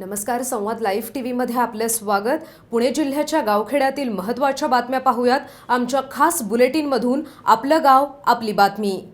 नमस्कार संवाद live T व्हीमध्ये आपलं स्वागत. पुणे जिल्ह्याच्या गावखेड्यातील महत्त्वाच्या बातम्या पाहूयात. आमच्या खास बुलेटिनमधून आपलं गाव आपली बातमी.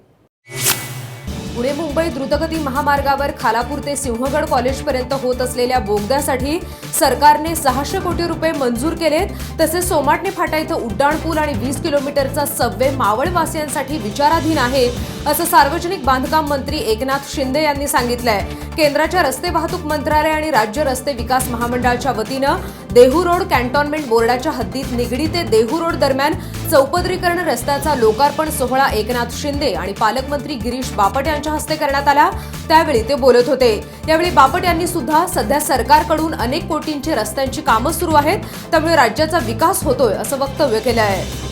पुणे मुंबई द्रुतगती महामार्गावर खालापूर ते सिंहगड कॉलेजपर्यंत होत असलेल्या बोगद्यासाठी सरकारने सहाशे कोटी रुपये मंजूर केलेत. तसेच सोमाटणे फाटा इथं उड्डाणपूल आणि वीस किलोमीटरचा सबवे मावळवासियांसाठी विचाराधीन आहे असं सार्वजनिक बांधकाम मंत्री एकनाथ शिंदे यांनी सांगितलंय. केंद्राच्या रस्ते वाहतूक मंत्रालय आणि राज्य रस्ते विकास महामंडळाच्या वतीनं देहू रोड कॅन्टॉन्मेंट बोर्डाच्या हद्दीत निगडी ते देहू रोड दरम्यान चौपदरीकरण रस्त्याचा लोकार्पण सोहळा एकनाथ शिंदे आणि पालकमंत्री गिरीश बापट यांच्या हस्ते करण्यात आला. त्यावेळी ते बोलत होते. यावेळी बापट यांनी सुद्धा सध्या सरकारकडून अनेक कोटींची रस्त्यांची कामं सुरू आहेत. त्यामुळे राज्याचा विकास होतोय असं वक्तव्य केलं आहे.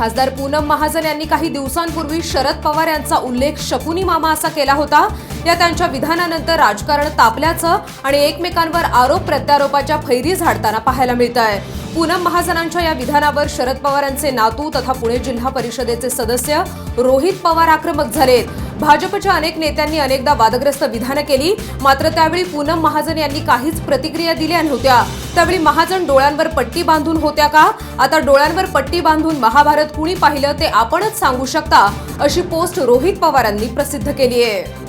खासदार पूनम महाजन यांनी काही दिवसांपूर्वी शरद पवार यांचा उल्लेख शकुनी मामा असा केला होता. या त्यांच्या विधानानंतर राजकारण तापल्याचं आणि एकमेकांवर आरोप प्रत्यारोपाच्या फैरी झाडताना पाहायला मिळत आहे पूनम महाजनांच्या या विधानावर शरद पवार यांचे नातू तथा पुणे जिल्हा परिषदेचे सदस्य रोहित पवार आक्रमक झालेत. भाजपच्या अनेक नेत्यांनी अनेकदा वादग्रस्त विधानं केली. मात्र त्यावेळी पूनम महाजन यांनी काहीच प्रतिक्रिया दिल्या नव्हत्या. त्यावेळी महाजन डोळ्यांवर पट्टी बांधून होत्या का? आता डोळ्यांवर पट्टी बांधून महाभारत कुणी पाहिलं ते आपणच सांगू शकता अशी पोस्ट रोहित पवारांनी प्रसिद्ध केली आहे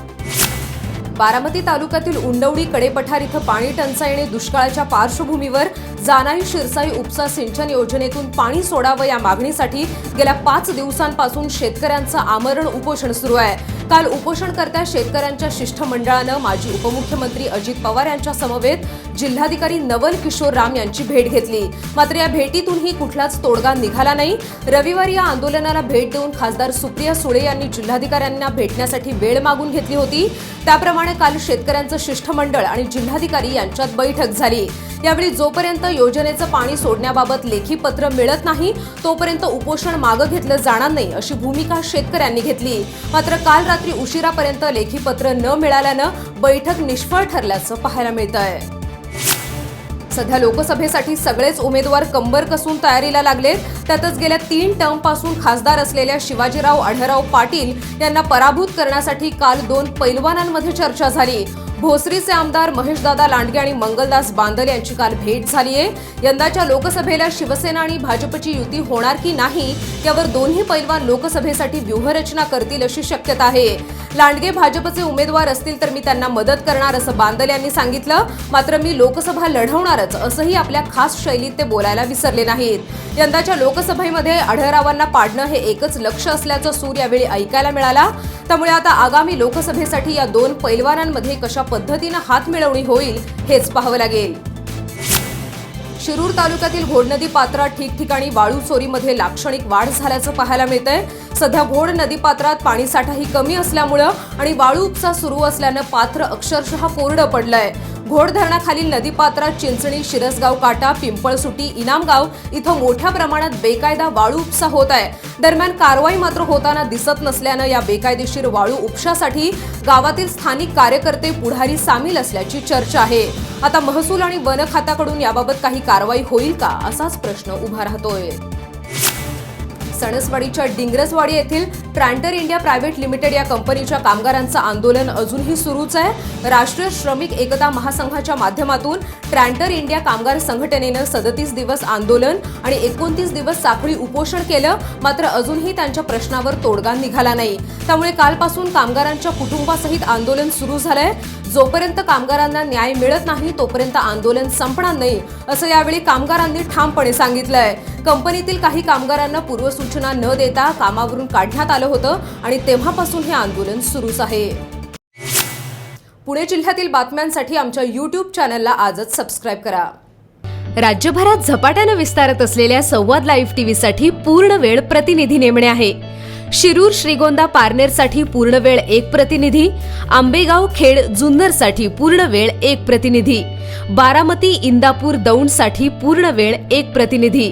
बारामती तालुक्यातील उंडवडी कडेपठार इथं पाणी टंचाई आणि दुष्काळाच्या पार्श्वभूमीवर जानाई शिरसाई उपसा सिंचन योजनेतून पाणी सोडावं या मागणीसाठी गेल्या पाच दिवसांपासून शेतकऱ्यांचं आमरण उपोषण सुरू आहे. काल उपोषणकर्त्या शेतकऱ्यांच्या शिष्टमंडळानं माजी उपमुख्यमंत्री अजित पवार यांच्या समवेत जिल्हाधिकारी नवल किशोर राम यांची भेट घेतली. मात्र या भेटीतूनही कुठलाच तोडगा निघाला नाही. रविवारी या आंदोलनाला भेट देऊन खासदार सुप्रिया सुळे यांनी जिल्हाधिकाऱ्यांना भेटण्यासाठी वेळ मागून घेतली होती. त्याप्रमाणे काल शेतकऱ्यांचं शिष्टमंडळ आणि जिल्हाधिकारी यांच्यात बैठक झाली. यावेळी जोपर्यंत योजनेचं पाणी सोडण्याबाबत लेखी पत्र मिळत नाही तोपर्यंत उपोषण मागं घेतलं जाणार नाही अशी भूमिका शेतकऱ्यांनी घेतली. मात्र काल रात्री उशिरापर्यंत लेखी पत्र न मिळाल्यानं बैठक निष्फळ ठरल्याचं पाहायला मिळत आहे सध्या लोकसभेसाठी सगळेच उमेदवार कंबर कसून तयारीला लागलेत. त्यातच गेल्या तीन टर्मपासून खासदार असलेल्या शिवाजीराव आढळराव पाटील यांना पराभूत करण्यासाठी काल दोन पैलवानांमध्ये चर्चा झाली. भोसरीचे आमदार महेशदादा लांडगे आणि मंगलदास बांदल यांची काल भेट झाली आहे यंदाच्या लोकसभेला शिवसेना आणि भाजपची युती होणार की नाही यावर दोन्ही पैलवान लोकसभेसाठी व्यूहरचना करतील अशी शक्यता आहे. लांडगे भाजपचे उमेदवार असतील तर मी त्यांना मदत करणार असं बांदल यांनी सांगितलं. मात्र मी लोकसभा लढवणारच असंही आपल्या खास शैलीत ते बोलायला विसरले नाहीत. यंदाच्या लोक लोकसभेमध्ये आढळरावांना पाडणं हे एकच लक्ष असल्याचं सूर यावेळी ऐकायला मिळाला. त्यामुळे आता आगामी लोकसभेसाठी या दोन पैलवानांमध्ये कशा पद्धतीनं हात मिळवणी होईल हेच पाहावं लागेल. शिरूर तालुक्यातील घोड नदी पात्रात ठिकठिकाणी वाळू चोरीमध्ये लाक्षणिक वाढ झाल्याचं पाहायला मिळतंय. सध्या घोड नदी पात्रात पाणीसाठाही कमी असल्यामुळं आणि वाळू उपसा सुरू असल्यानं पात्र अक्षरशः कोरडं पडलंय. घोड धरणाखालील नदीपात्रात चिंचणी शिरसगाव काटा पिंपळसुटी इनामगाव इथं मोठ्या प्रमाणात बेकायदा वाळू उपसा होत आहे. दरम्यान कारवाई मात्र होताना दिसत नसल्यानं या बेकायदेशीर वाळू उपशासाठी गावातील स्थानिक कार्यकर्ते पुढारी सामील असल्याची चर्चा आहे. आता महसूल आणि वन खात्याकडून याबाबत काही कारवाई होईल का असाच प्रश्न उभा राहतोय. सणसवाडीच्या डिंगरसवाडी येथील ट्रॅन्टर इंडिया प्रायव्हेट लिमिटेड या कंपनीच्या कामगारांचं आंदोलन अजूनही सुरूच आहे. राष्ट्रीय श्रमिक एकता महासंघाच्या माध्यमातून ट्रॅन्टर इंडिया कामगार संघटनेनं सदतीस दिवस आंदोलन आणि एकोणतीस दिवस साखळी उपोषण केलं मात्र अजूनही त्यांच्या प्रश्नावर तोडगा निघाला नाही. त्यामुळे कालपासून कामगारांच्या कुटुंबासहित आंदोलन सुरू झालंय. जोपर्यंत कामगारांना न्याय मिळत नाही तोपर्यंत आंदोलन संपणार नाही असं यावेळी कामगारांनी ठामपणे सांगितलंय. कंपनीतील काही कामगारांना पूर्वसूचना न देता कामावरून काढण्यात आलं होतं आणि तेव्हापासून हे आंदोलन सुरूच आहे. पुणे जिल्ह्यातील बातम्यांसाठी आमच्या यूट्यूब चॅनलला आजच सबस्क्राईब करा. राज्यभरात झपाट्यानं विस्तारत असलेल्या संवाद लाईव्ह टीव्हीसाठी पूर्ण वेळ प्रतिनिधी नेमणे आहे. शिरूर श्रीगोंदा पारनेरसाठी पूर्ण वेळ एक प्रतिनिधी. आंबेगाव खेड जुन्नरसाठी पूर्ण वेळ एक प्रतिनिधी. बारामती इंदापूर दौंडसाठी पूर्ण वेळ एक प्रतिनिधी.